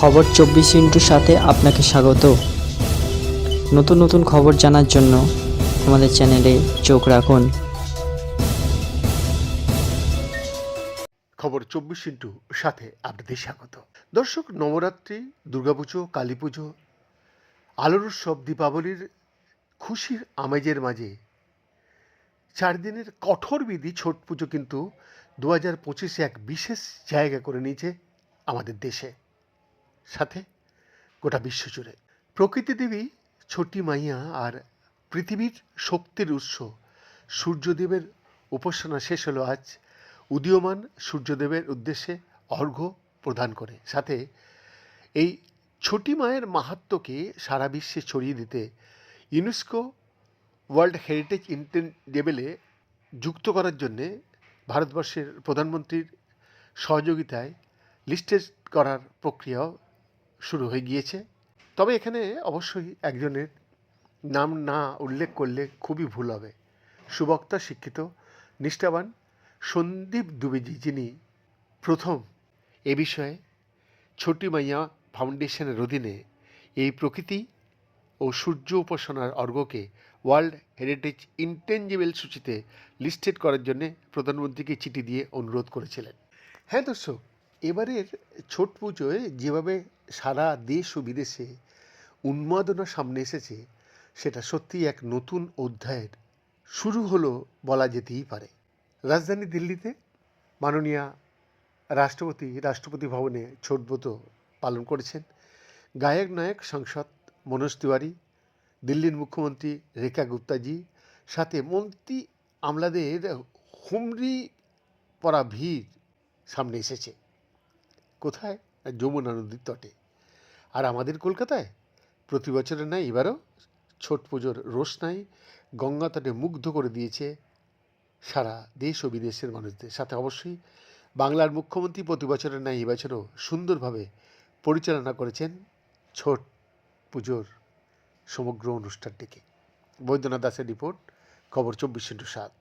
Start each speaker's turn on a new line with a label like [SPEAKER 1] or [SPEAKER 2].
[SPEAKER 1] খবর চব্বিশ ইন্টুর সাথে আপনাকে স্বাগত। নতুন নতুন খবর জানার জন্য আমাদের চ্যানেলে চোখ রাখুন।
[SPEAKER 2] খবর চব্বিশ ইন্টু সাথে আপনাদের স্বাগত। দর্শক, নবরাত্রি, দুর্গাপুজো কালী পুজো আলোর উৎসব, দীপাবলির খুশির আমেজের মাঝে চার দিনের কঠোর বিধি ছট পুজো কিন্তু দু হাজার পঁচিশে এক বিশেষ জায়গা করে নিয়েছে আমাদের দেশে। সাথে গোটা বিশ্ব জুড়ে। প্রকৃতি দেবী ছোটি মাইয়া আর পৃথিবীর শক্তির উৎস সূর্যদেবের উপাসনা শেষ হলো আজ। উদীয়মান সূর্যদেবের উদ্দেশ্যে অর্ঘ্য প্রদান করে। সাথে এই ছোটি মায়ের মাহাত্ম্যকে সারা বিশ্বে ছড়িয়ে দিতে ইউনেস্কো ওয়ার্ল্ড হেরিটেজ ইন্টেন্ডেবলে যুক্ত করার জন্যে ভারতবর্ষের প্রধানমন্ত্রীর সহযোগিতায় লিস্টেড করার প্রক্রিয়াও শুরু হয়ে গিয়েছে। তবে এখানে অবশ্যই একজনের নাম না উল্লেখ করলে খুবই ভুল হবে। সুবক্তা শিক্ষিত, নিষ্ঠাবান সন্দীপ দুবেজি যিনি প্রথম এ বিষয়ে ছোটি মাইয়া ফাউন্ডেশনের অধীনে এই প্রকৃতি ও সূর্য উপাসনার অর্ঘ্যকে ওয়ার্ল্ড হেরিটেজ ইনটেঞ্জিবল সূচিতে লিস্টেড করার জন্য প্রধানমন্ত্রীকে চিঠি দিয়ে অনুরোধ করেছিলেন। হ্যাঁ দর্শক এবারের ছট পুজোয় যেভাবে সারা দেশ ও বিদেশে উন্মাদনা সামনে এসেছে, সেটা সত্যিই এক নতুন অধ্যায়ের শুরু হলো বলা যেতেই পারে। রাজধানী দিল্লিতে মাননীয় রাষ্ট্রপতি রাষ্ট্রপতি ভবনে ছোটব্রত পালন করেছেন। গায়ক, নায়ক, সাংসদ মনোজ তিওয়ারি, দিল্লির মুখ্যমন্ত্রী রেখা গুপ্তাজি, সাথে মন্ত্রী আমলাদের হুমরি পড়া ভিড় সামনে এসেছে। কোথায়? যমুনা নদীর তটে। আর আমাদের কলকাতায়? প্রতি বছরের ন্যায় এবারও ছট পুজোর রোশনাই গঙ্গা তটে মুগ্ধ করে দিয়েছে সারা দেশ ও বিদেশের মানুষদের। সাথে অবশ্যই বাংলার মুখ্যমন্ত্রী প্রতি বছরের ন্যায় এবছরও সুন্দরভাবে পরিচালনা করেছেন ছট পুজোর সমগ্র অনুষ্ঠানটিকে। বৈদ্যনাথ দাসের রিপোর্ট, খবর চব্বিশ ইন্টু সাত।